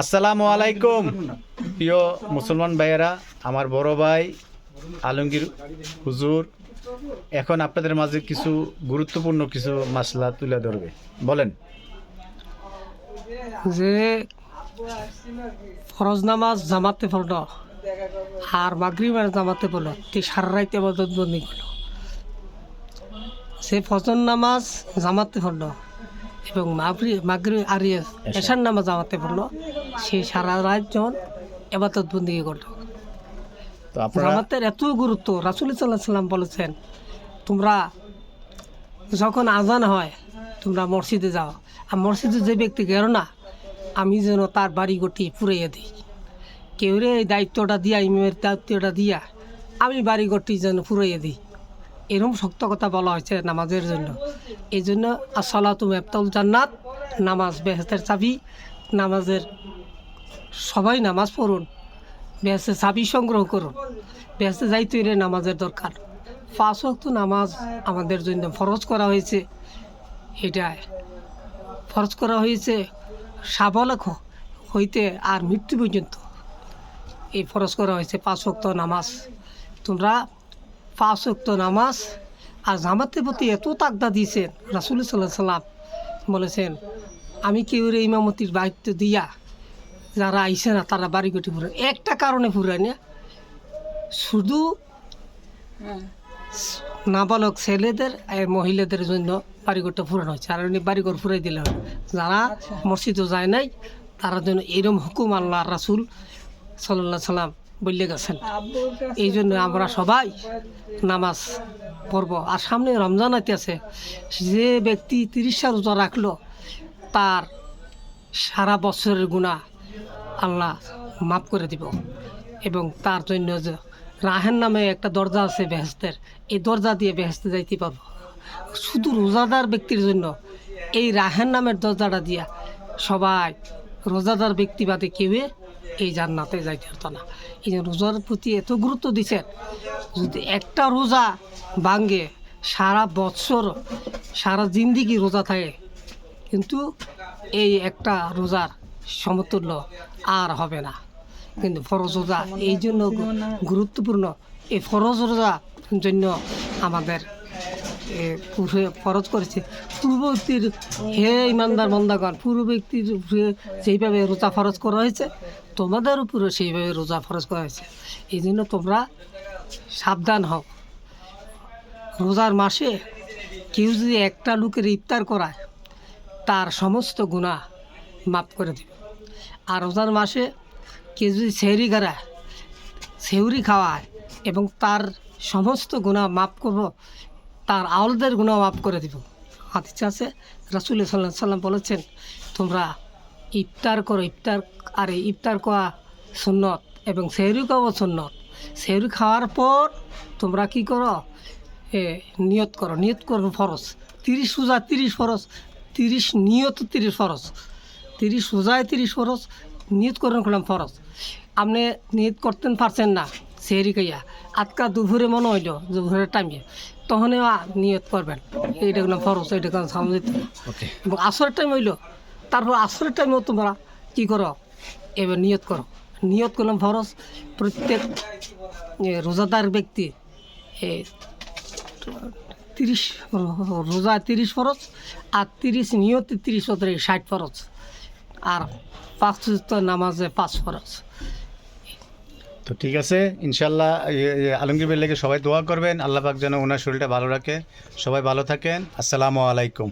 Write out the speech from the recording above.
আসসালামু আলাইকুম। প্রিয় মুসলমান ভাইয়েরা আমার বড় ভাই আলমগীর হুজুর এখন আপনাদের মাঝে কিছু গুরুত্বপূর্ণ কিছু মাসলা তুলে ধরবে। বলেন। যে ফরজ নামাজ জামাতে পড়ল আর মাগরিবের জামাতে পড়ল তে সারা রাইতে আবাদত বন্দি করল সে ফজর নামাজ জামাতে পড়ল এবং মাগরি মাগরি আর ইয়ে এশার। নামাজ জামাতে পড়ল সে সারা রাত এবার এবাদত বন্দি করল তো জামাতের এত গুরুত্ব রাসুল সাল্লাহ সাল্লাম বলেছেন তোমরা যখন আজান হয় তোমরা মসজিদে যাও। আর মসজিদে যে ব্যক্তি গেল না আমি যেন তার বাড়ি গটি পুড়াইয়া দিই। কেউ রে এই দায়িত্বটা দিয়া ইমের দায়িত্বটা দিয়া আমি বাড়ি গটি যেন পুড়াইয়া দিই। এরকম শক্ত কথা বলা হয়েছে নামাজের জন্য। এই জন্য আসলা তুমি জান্নাত নামাজ বেহেস্তের চাবি নামাজের সবাই নামাজ পড়ুন। বেহেস্তে চাবি সংগ্রহ করুন। বেহেস্তে যাইতে হলে নামাজের দরকার। পাঁচ ওয়াক্ত নামাজ আমাদের জন্য ফরজ করা হয়েছে। এটা ফরজ করা হয়েছে সাবলেখ হইতে আর মৃত্যু পর্যন্ত। এই ফরজ করা হয়েছে পাঁচ ওয়াক্ত নামাজ। তোমরা পাঁচ ওয়াক্ত নামাজ আর জামাতের প্রতি এত তাকদা দিয়েছেন, রাসুল সাল্লাহ সাল্লাম বলেছেন, আমি কেউ ইমামতির দায়িত্ব দিয়া যারা আইসে না তারা বাড়ি গটি ফুরান একটা কারণে ফুরায় না। শুধু নাবালক ছেলেদের আর মহিলাদের জন্য বাড়িঘরটা ফুরানো হয়েছে। আর এমনি বাড়িঘর ফুরাই দিলে হয় যারা মসজিদে যায় নাই তারা জন্য এরম হুকুম আল্লাহ রাসুল সাল্লাহ সাল্লাম বললে গেছেন। এই জন্য আমরা সবাই নামাজ পড়ব। আর সামনে রমজান আছে। যে ব্যক্তি তিরিশটা রোজা রাখল তার সারা বছরের গুণা আল্লাহ মাফ করে দিব। এবং তার জন্য যে রাহেন নামে একটা দরজা আছে বেহেস্তের এই দরজা দিয়ে বেহেস্তে যাইতে পারব। শুধু রোজাদার ব্যক্তির জন্য এই রাহেন নামের দরজাটা দিয়া সবাই রোজাদার ব্যক্তি বাদে কেউ এই জান্নাতে যাইতে পারতো না। এই যে রোজার প্রতি এত গুরুত্ব দিচ্ছেন যদি একটা রোজা ভাঙ্গে সারা বছর সারা জিন্দিগি রোজা থাকে, কিন্তু এই একটা রোজার সমতুল্য আর হবে না। কিন্তু ফরজ রোজা এই জন্য গুরুত্বপূর্ণ। এই ফরজ রোজা জন্য আমাদের ফরজ করেছে। পূর্ব ব্যক্তির হে ইমানদার বন্দাগণ, পূর্ব ব্যক্তির উপরে যেইভাবে রোজা ফরজ করা হয়েছে, তোমাদের উপরে সেইভাবে রোজা ফরজ করা হয়েছে। এই জন্য তোমরা সাবধান হও। রোজার মাসে কেউ যদি একটা লোকের ইফতার করায়, তার সমস্ত গুণা মাফ করে দেবে। আর রোজার মাসে কেউ যদি সেহরি করায় সেহরি খাওয়ায় এবং তার সমস্ত গুণা মাফ করব, তার আওলদের গুণা মাফ করে দিব। হাতিস আছে, রাসুল সাল্লাহ সাল্লাম বলেছেন, তোমরা ইফতার করো, ইফতার, আর ইফতার করা সুন্নত এবং সেহরি খাওয়া সুন্নত। সেহরি খাওয়ার পর তোমরা কি করো? এ, নিয়ত করো। নিয়ত করো ফরজ। তিরিশ রোজা তিরিশ ফরজ। তিরিশ নিয়ত তিরিশ ফরজ। তিরিশ রোজায় তিরিশ ফরজ নিয়ত করেন করলাম ফরজ আপনি নিয়ত করতেন পারছেন না সেহরি খাইয়া আজকা দুপুরে মনে হইল দুপুরের টাইমে তখনই নিয়ত করবেন। এইটা করলাম ফরজ এইটা করলাম সামনে এবং আসরের টাইম হইল তারপর আসরের টাইমেও তোমরা কী করো? এবার নিয়ত করো। নিয়ত করলাম ফরজ প্রত্যেক রোজাদার ব্যক্তি এ, তিরিশ রোজা তিরিশ ফরজ আর তিরিশ নিয়ত তিরিশ ওদের ষাট ফরজ আর পাঁচ নামাজে পাঁচ ফরজ। তো ঠিক আছে, ইনশাল্লাহ আলমগীর বেল্লাকে সবাই দোয়া করবেন। আল্লাহ পাক যেন ওনার শরীরটা ভালো রাখে। সবাই ভালো থাকেন। আসসালামু আলাইকুম।